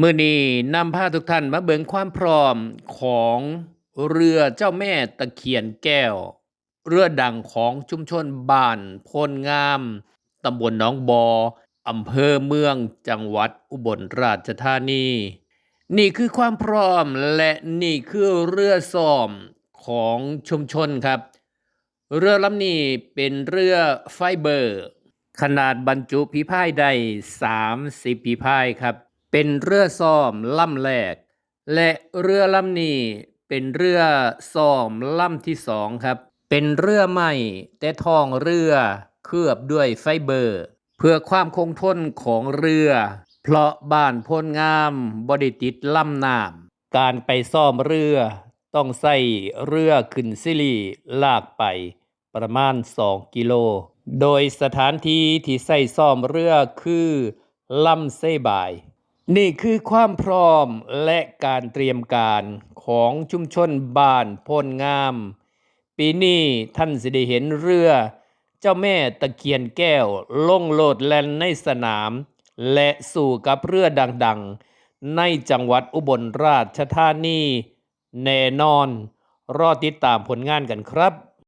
มื้อนี้นำพาทุกท่านมาเบิ่งความพร้อมของเรือเจ้าแม่ตะเคียนแก้ว เรือดังของชุมชนบ้านโพนงามตำบลหนองบออำเภอเมืองจังหวัดอุบลราชธานี นี่คือความพร้อมและนี่คือเรือซ่อมของชุมชนครับ เรือลำนี้เป็นเรือไฟเบอร์ ขนาดบรรจุพิพายได้ 30พิพายครับ เป็นเรือซ่อมลำแรก และเรือลำนี้เป็นเรือซ่อมลำที่สองครับ เป็นเรือใหม่แต่ท้องเรือเคลือบด้วยไฟเบอร์ เพื่อความคงทนของเรือ เพราะบ้านโพนงามบไดิติดลำน้ำการไปซ่อมเรือต้องใส่เรือขึ้นซิลีลากไปประมาณ 2 กิโล โดยสถานที่ที่ใส่ซ่อมเรือคือลำเซบาย นี่คือความพร้อมและการเตรียมการของชุมชนบ้านโพนงาม ปีนี้ท่านสิได้เห็นเรือ เจ้าแม่ตะเคียนแก้วลงโลดแล่นในสนาม และสู่กับเรือดังๆ ในจังหวัดอุบลราชธานี แน่นอน รอติดตามผลงานกันครับ